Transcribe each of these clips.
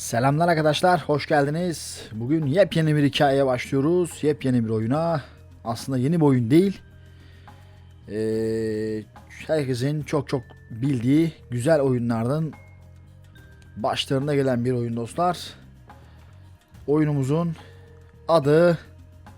Selamlar arkadaşlar, hoş geldiniz. Bugün yepyeni bir hikayeye başlıyoruz. Yepyeni bir oyuna. Aslında yeni bir oyun değil. Ee, herkesin çok çok bildiği güzel oyunlardan başlarına gelen bir oyun dostlar. Oyunumuzun adı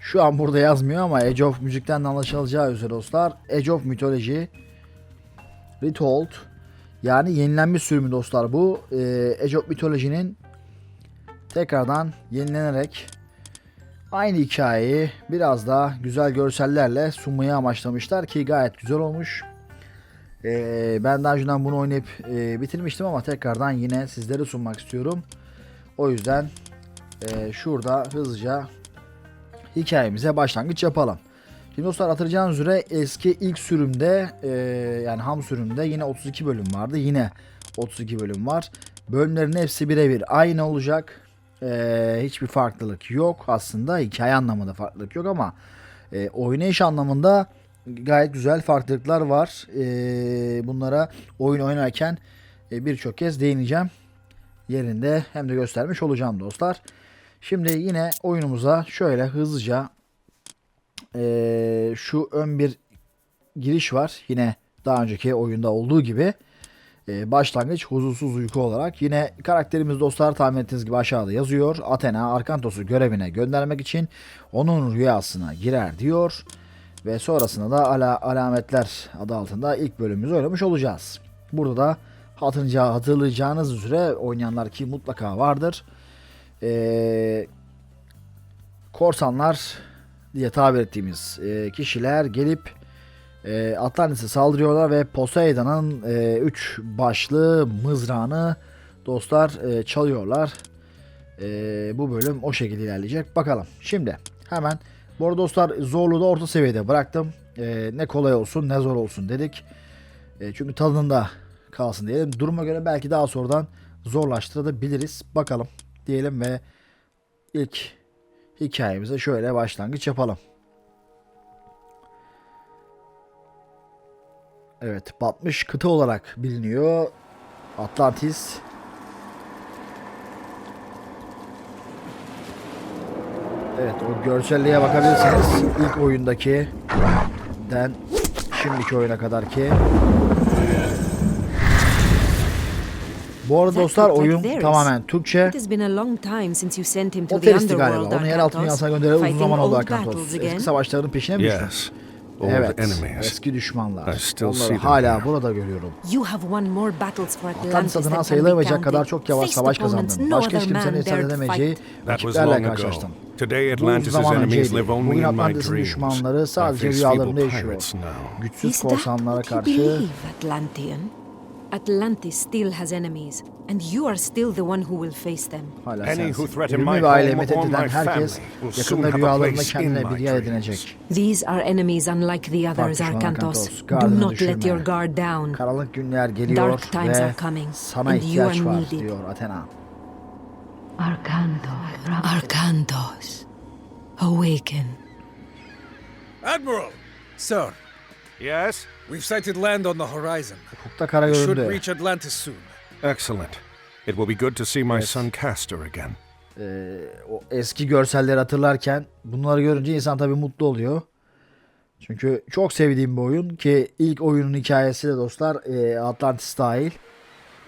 şu an burada yazmıyor ama Age of Müzik'ten de anlaşılacağı üzere dostlar. Age of Mythology Retold yani yenilenmiş sürümü dostlar bu. Ee, Age of Mythology'nin tekrardan yenilenerek aynı hikayeyi biraz daha güzel görsellerle sunmayı amaçlamışlar ki gayet güzel olmuş. Ee, ben daha önceden bunu oynayıp e, bitirmiştim ama tekrardan yine sizlere sunmak istiyorum. O yüzden e, şurada hızlıca hikayemize başlangıç yapalım. Şimdi dostlar hatırlayacağınız üzere eski ilk sürümde e, yani ham sürümde yine 32 bölüm vardı. Yine 32 bölüm var. Bölümlerin hepsi birebir aynı olacak. E, hiçbir farklılık yok aslında. Hikaye anlamında farklılık yok ama e, oynayış anlamında gayet güzel farklılıklar var. E, bunlara oyun oynarken e, birçok kez değineceğim. Yerinde hem de göstermiş olacağım dostlar. Şimdi yine oyunumuza şöyle hızlıca ee, şu ön bir giriş var. Yine daha önceki oyunda olduğu gibi. Ee, başlangıç huzursuz uyku olarak. Yine karakterimiz dostlar tahmin ettiğiniz gibi aşağıda yazıyor. Athena Arkantos'u görevine göndermek için onun rüyasına girer diyor. Ve sonrasında da ala, alametler adı altında ilk bölümümüzü oynamış olacağız. Burada da hatırlayacağı, hatırlayacağınız üzere oynayanlar ki mutlaka vardır. Ee, korsanlar diye tabir ettiğimiz e, kişiler gelip e, Atlantis'e saldırıyorlar ve Poseidon'un 3 başlı mızrağını dostlar e, çalıyorlar. E, bu bölüm o şekilde ilerleyecek. Bakalım. Şimdi hemen bu arada dostlar zorluğu da orta seviyede bıraktım. E, ne kolay olsun ne zor olsun dedik. E, çünkü tadında kalsın diyelim. Duruma göre belki daha sonradan zorlaştırabiliriz. Bakalım diyelim ve ilk hikayemize şöyle başlangıç yapalım. Evet, batmış kıta olarak biliniyor. Atlantis. Evet, o görselliğe bakabilirsiniz. İlk oyundaki den şimdiki oyuna kadar ki. Bu arada dostlar oyun tamamen Türkçe. It has been a long time since you sent him to O the teristi galiba. underworld, Onu yeraltı Arkantos, dünyasına göndereli uzun zaman oldu battles Eski savaşların peşine mi düştün? Old Evet. enemies. Eski düşmanlar. I still see Onları them hala here. burada görüyorum. You have won more battles for Atlantis than can be sayılamayacak kadar counted. çok yavaş Faced savaş opponents kazandın. no Başka hiç other kimsenin man cesaret dared edemeyeceği fight. That was rakiplerle long ago. karşılaştın. Today Bu uzun Atlantis's zaman enemies önceydi. live only Bugün in my Atlantis'in dreams. düşmanları I sadece face rüyalarımda feeble yaşıyor. pirates now. Güçsüz Is that korsanlara what you karşı believe, Atlantean? Atlantis still has enemies, and you are still the one who will face them. hala Any who threaten my home or my herkes family will soon have a place in my dreams. These are enemies unlike the others, Arkantos. Do not let your guard down. Karanlık günler geliyor Dark times ve are coming, sana and you are var needed. diyor Athena. Arkantos. Arkantos, awaken. Admiral! Sir, Yes? we've sighted land on the horizon. Ufukta kara We should göründü. reach Atlantis soon. Excellent. It will be good to see my son Castor again. o eski görselleri hatırlarken bunları görünce insan tabii mutlu oluyor. Çünkü çok sevdiğim bir oyun ki ilk oyunun hikayesi de dostlar e, Atlantis dahil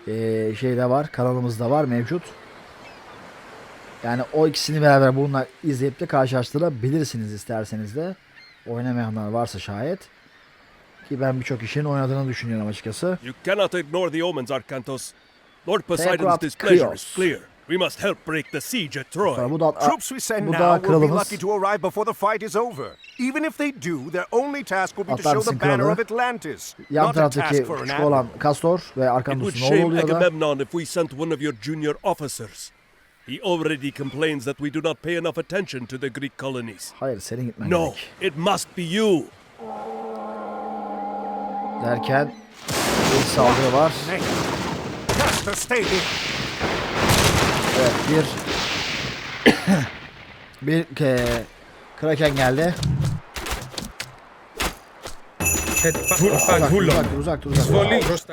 e, şeyde var kanalımızda var mevcut. Yani o ikisini beraber bununla izleyip de karşılaştırabilirsiniz isterseniz de. Oynamayanlar varsa şayet. Ki ben birçok kişinin oynadığını düşünüyorum açıkçası. You cannot ignore the omens, Arkantos. Lord Poseidon's displeasure is clear. We must help break the siege at Troy. Bu da, Troops we send bu now will be lucky to arrive before the fight is over. Even if they do, their only task will be to show the banner of Atlantis. Yan Not a task taraftaki for an küçük olan admiral. Kastor ve It would Arkandos'un oğlu shame oluyor da. Agamemnon if we sent one of your junior officers. He already complains that we do not pay enough attention to the Greek colonies. Hayır senin gitmen No, gerek. it must be you derken bir saldırı var. Evet bir bir e, Kraken geldi. Uzak dur, uzak dur, uzak dur.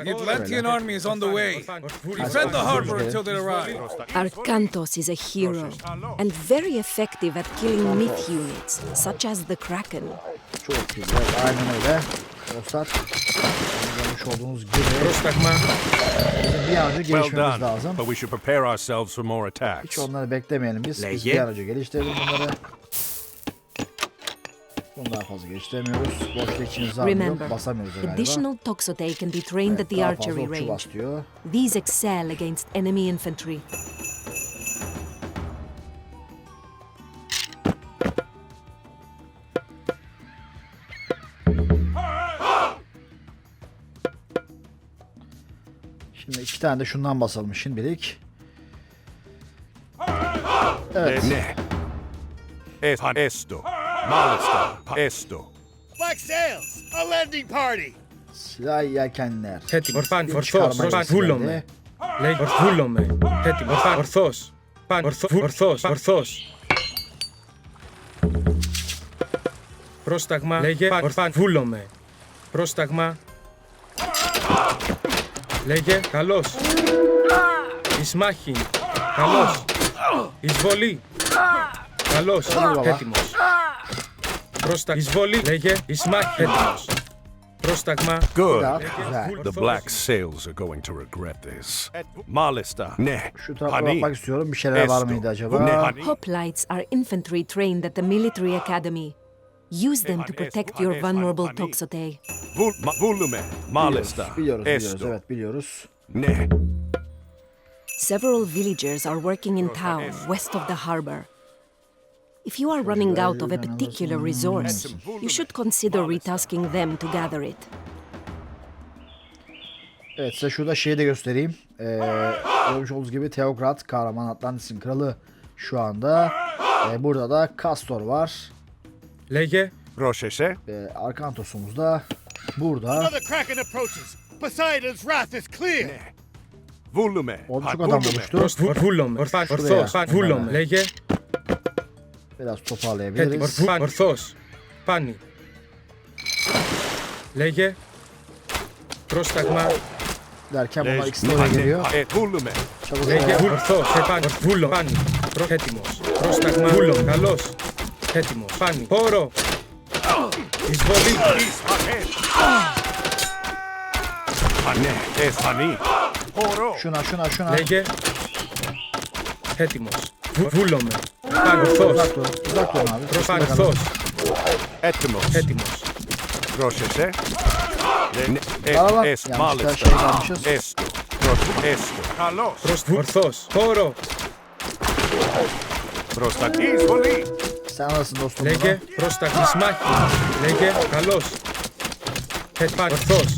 The Atlantean army is on the way. Defend the harbor until they arrive. Arkantos is a hero and very effective at killing myth units such as the Kraken. Çok güzel, aynen öyle. Dostlar görmüş olduğunuz gibi bizim bir an önce gelişmemiz lazım. Hiç onları beklemeyelim biz. Biz bir an önce geliştirelim bunları. Bunu daha fazla geliştiremiyoruz. Boşta içimizi alıyor. Basamıyoruz galiba. Additional toxotay can be trained at the archery range. These excel against enemy infantry. Şimdi iki tane de şundan basalım şimdilik. Evet. Ne? Es esto. Malista. Esto. Black sails! A landing party! Silah yelkenler. Έτοιμο. Παν, Bir ορθός. çıkarma Παν, sesi βούλομαι. geldi. Λέγε, βούλομαι. Έτοιμο. Παν, ορθός. Παν, ορθό- ορθός, ορθός. Πρόσταγμα. Λέγε, παν, παν, βούλομαι. Πρόσταγμα. Λέγε, καλός. Εις μάχη. Καλός. Εισβολή. Καλός. Έτοιμος. Πρόστα. Εισβολή. Λέγε, εις μάχη. Έτοιμος. Πρόσταγμα. Good. Silah güzel. The black sails are going to regret this. Malista. Ne. Şu tarafa Hani. bakmak istiyorum. Bir şeyler var Esto. mıydı acaba? Ne hani. Hoplites are infantry trained at the military academy. Use them to protect your vulnerable Toxote. Vul, ma, volume, ma biliyoruz, biliyoruz, esto. biliyoruz, evet biliyoruz. Ne? Several villagers are working in town west of the harbor. If you are running out of a particular resource, you should consider retasking them to gather it. Evet size şurada şeyi de göstereyim. Ee, görmüş olduğunuz gibi Teokrat, Kahraman Atlantis'in kralı şu anda. Ee, burada da Castor var. Lege. Roşeşe. Ee, Arkantos'umuz da Burada. Another Kraken approaches. Poseidon's wrath is clear. Ναι. Βούλουμε. Όντως ο καταμονιστός. Βούλουμε. Ορθός. Βούλουμε. Λέγε. Πέρας το παλεύει. Ορθός. Πάνι. Λέγε. Πρόσταγμα. Δαρκιά μου μάλιξε το λεγεριό. Βούλουμε. Λέγε. Ορθός. Πάνι. Βούλουμε. Πάνι. Έτοιμος. Πρόσταγμα. Βούλουμε. Καλός. Έτοιμος. Πάνι. Πόρο. Πόρο. Εισβολή. Φανέ, ναι, ε, φανή. Χορό. Σούνα, σούνα, σούνα. Λέγε. Έτοιμος. Βούλομαι. Παγωθός. Προπαγωθός. Έτοιμος. Έτοιμος. Πρόσεχε. Ναι. Ναι, Εσ, ε, μάλιστα. Έστω. Έστω. Καλός. Προσβουρθός. Χώρο. Προστατής πολύ. τα εισβολή. Sen nasılsın dostum? Λέγε, πρόσταγμα. Εις μάχη. Λέγε, καλός. Έτοιμο. Ορθός.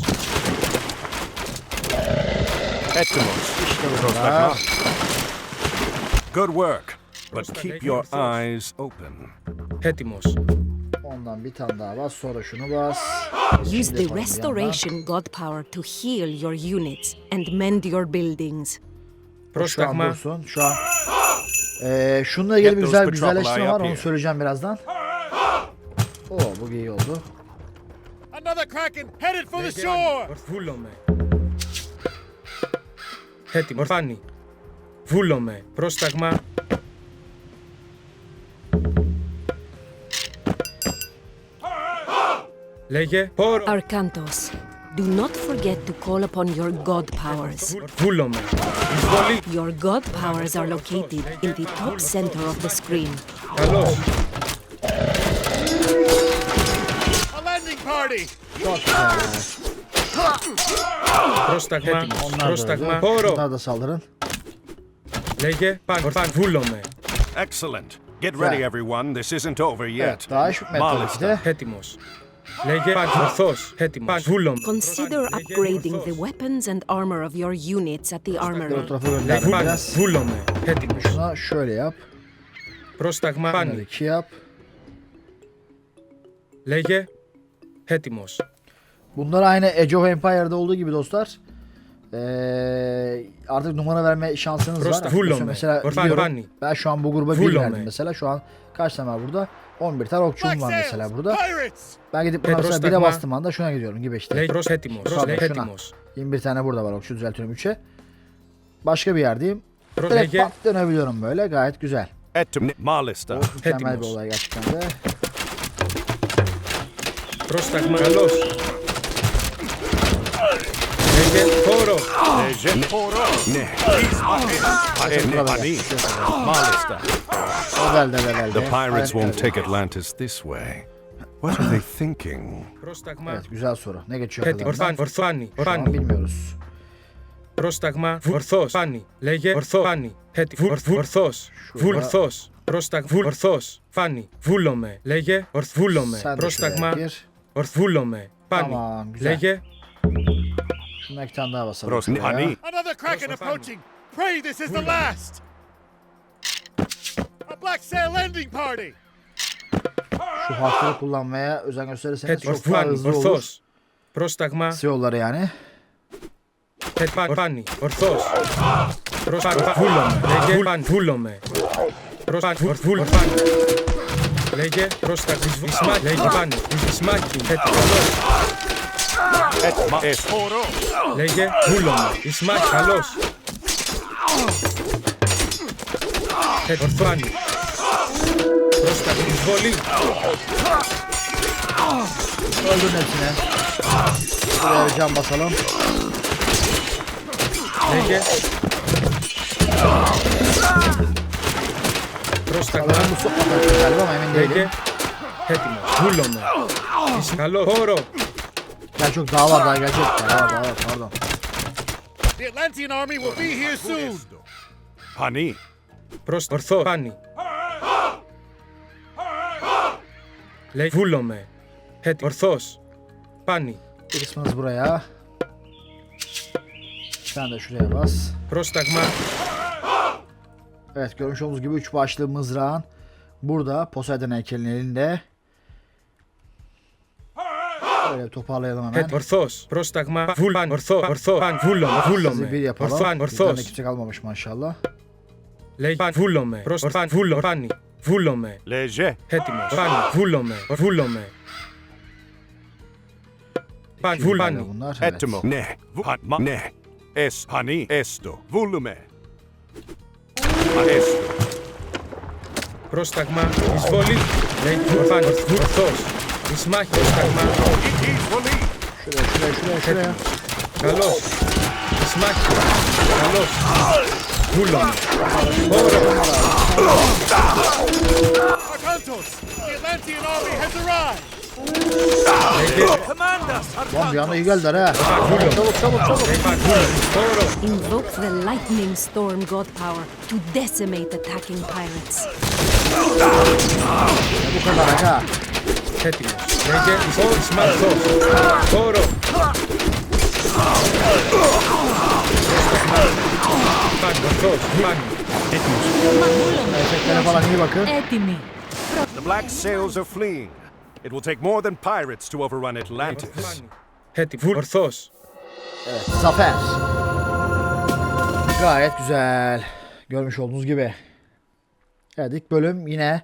Έτοιμος. burada. Πρόσταγμα. Good work. But Πρόστα, keep λέγε, your ορθός. eyes open. Έτοιμος. Ondan bir tane daha bas. Sonra şunu bas. Use Şimdi the yapalım bir yandan. restoration god power to heal your units and mend your buildings. Şu an Πρόσταγμα. dursun. Şu an. Ee, şununla ilgili bir Get güzel those güzelleştirme patrol var. eye Onu up here. söyleyeceğim birazdan. Oo bu iyi oldu. Another kraken headed for the Λέγε, shore! Βούλομαι. Έτοιμο. Φάνη. Βούλομαι. Πρόσταγμα. Λέγε. Πόρο. Arkantos, Do not forget to call upon your god powers. Your god powers are located in the top center of the screen. Hello. A landing party! Cross takma, cross takma. Poro. Onlar da saldırın. Lege, bak, bak. Excellent. Get ready everyone, this isn't over yet. Evet, daha Λέγε. Παν. Ορθός. Έτοιμος. Παν. Βούλομαι. Consider upgrading the weapons and armor of your units at the O armory. tarafa Λέγε. gönderdim Παν. biraz. Βούλομαι. Έτοιμος. Şuna şöyle yap. Πρόσταγμα. Şöyle Πάνι. iki yap. Λέγε. Έτοιμος. Bunlar aynı Age of Empire'da olduğu gibi dostlar. Ee, artık numara verme şansınız var. Prosta, Mesela- Vullome, Mesela Orfan biliyorum, Vanni. ben şu an bu gruba bir Vullome. verdim mesela. Şu an kaç tane var burada? 11 tane okçum var mesela burada. Ben gidip buna mesela 1'e bastım anda şuna gidiyorum gibi işte. Retros Hetimos. Retros 21 tane burada var okçu düzeltiyorum 3'e. Başka bir yerdeyim. Direkt pat dönebiliyorum böyle gayet güzel. Etim Malista. Oh, mükemmel bir olay gerçekten de. Prostagma Galos. Legend Toro. Legend Toro. Ne? İzmahin. Malista. O belde de belde. The pirates Gayet won't güzel. take Atlantis this way. What are they thinking? Πρόσταγμα. Evet güzel soru. Ne geçiyor Έτοιμος. Ορφάν. kafalarından? Ορφάνι. Şu an Ορφάνι. bilmiyoruz. Πρόσταγμα. Ορθός. Φάνι. Λέγε ορθό. Φάνι. Έτι. Βου- βου- Ορθός. Βουλ ορθός. Πρόσταγμα. Βουλ ορθός. Φάνι. Βούλομαι. Λέγε ορθ. Βούλομαι. Sen de Πρόσταγμα. şuraya gir. Ορθ. Βούλομαι. Πάνι. Tamam güzel. Λέγε Şuna iki tane daha basalım. Pros şuraya. Ani. Another kraken Prosta approaching! Pray this is the last! Şu harfleri kullanmaya özen gösterirseniz Έτι. çok daha Ορφάνι. hızlı olur. Ορθός. Πρόσταγμα. Kısa yolları yani. Έτ- πα- Πάνι. Ορθός. Πρόσταγμα. Βούλομαι. Λέγε πάνι. Βούλομαι. Πρόσπα- ορθ- βούλ- Ορφάνι. Λέγε πρόσταγμα. Εις- Ισμάκι. Λέγε πάνι. Εις- Ισμάκι. Έτι. Καλός. Etma es. Λέγε βούλομαι. Ισμάκι. Καλός. Έτι. Ορθάνι. Πρόσταγμα. Εισβολή. Öldürün hepsini. Buraya bir cam basalım. Λέγε. Πρόσταγμα. Sanırım bu sokmadan galiba ama emin Λέγε. değilim. Έτοιμος. Βούλομαι. Εις- Καλό. Χώρο. Gel çok daha var daha gelecek. Daha var daha var pardon. The Atlantean army will be here soon! Hani. Προς ορθό. Πάνι. Λέει βούλομαι. Έτι. Ορθός. Πάνι. Bir kısmınız buraya. Sen de şuraya bas. Πρόσταγμα. Evet görmüş olduğunuz gibi üç başlı mızrağın burada Poseidon heykelinin elinde. Böyle bir toparlayalım hemen. Έτι. Ορθός. Πρόσταγμα. Βούλ. Πάν. Ορθό. Ορθό. Πάν. Vούλομαι. Sizi bir Βούλομαι. yapalım. Ορθάν. Bizden de Ορθός. kimse kalmamış maşallah. Λέει παν βούλομε. Προς πάνι, βούλο πάνι. Βούλομε. Λέζε. Έτοιμος. Πάνι. Βούλομε. Βούλομε. Παν βούλομε. Έτοιμο. Ναι. Βουλμα. Ναι. Ες πανί. Έστω. Βούλομε. Αέστο. Πρόσταγμα. Εισβολή. Λέει πάνι, βουλθός. Εισμάχη. Πρόσταγμα. Εισβολή. Σρέα, σρέα, σρέα, σρέα. Vur lan. Lan bir anda iyi geldiler ha. Çabuk çabuk çabuk. Invoke the lightning storm god power to decimate attacking pirates. Bu kadar ha. Çetin. Renge, sol, smash, sol. Doğru. Ορθός. Πάνι. Efektlere falan iyi bakın. Έτοιμοι. The Black Sails are fleeing. It will take more than pirates to overrun Atlantis. Πάνι. Έτοιμος. Βούλ. Ορθός. Evet zafer. Gayet güzel. Görmüş olduğunuz gibi. Evet ilk bölüm yine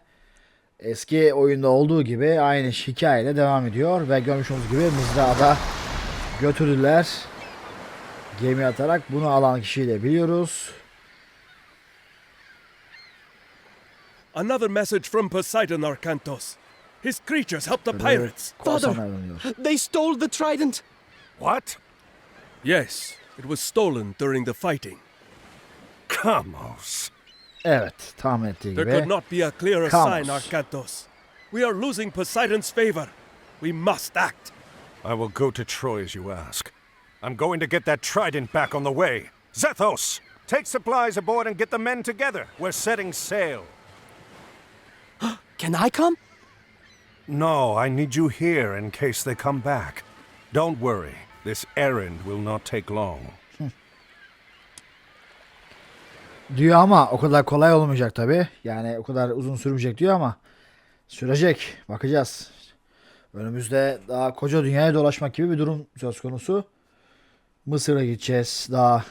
eski oyunda olduğu gibi aynı hikayeyle devam ediyor. Ve görmüş olduğunuz gibi mızrağı da götürdüler. Gemi atarak bunu alan kişiyi de biliyoruz. Another message from Poseidon, Arkantos. His creatures help the pirates. Father. They stole the trident. What? Yes, it was stolen during the fighting. Kamos. Evet tahmin ettiği There gibi. could not be a clearer Comes. sign, Arkantos. We are losing Poseidon's favor. We must act. I will go to Troy as you ask. I'm going to get that trident back on the way. Zethos! Take supplies aboard and get the men together. We're setting sail. Can I come? No, I need you here in case they come back. Don't worry, this errand will not take long. Diyor ama o kadar kolay olmayacak tabi. Yani o kadar uzun sürmeyecek diyor ama sürecek. Bakacağız. Önümüzde daha koca dünyaya dolaşmak gibi bir durum söz konusu. Mısır'a gideceğiz. Daha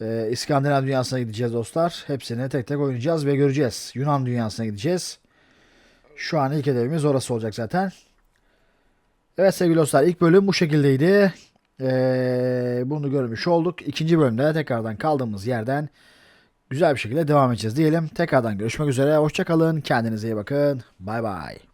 e, İskandinav dünyasına gideceğiz dostlar. Hepsini tek tek oynayacağız ve göreceğiz. Yunan dünyasına gideceğiz. Şu an ilk hedefimiz orası olacak zaten. Evet sevgili dostlar ilk bölüm bu şekildeydi. Ee, bunu görmüş olduk. İkinci bölümde tekrardan kaldığımız yerden güzel bir şekilde devam edeceğiz diyelim. Tekrardan görüşmek üzere. Hoşçakalın. Kendinize iyi bakın. Bay bay.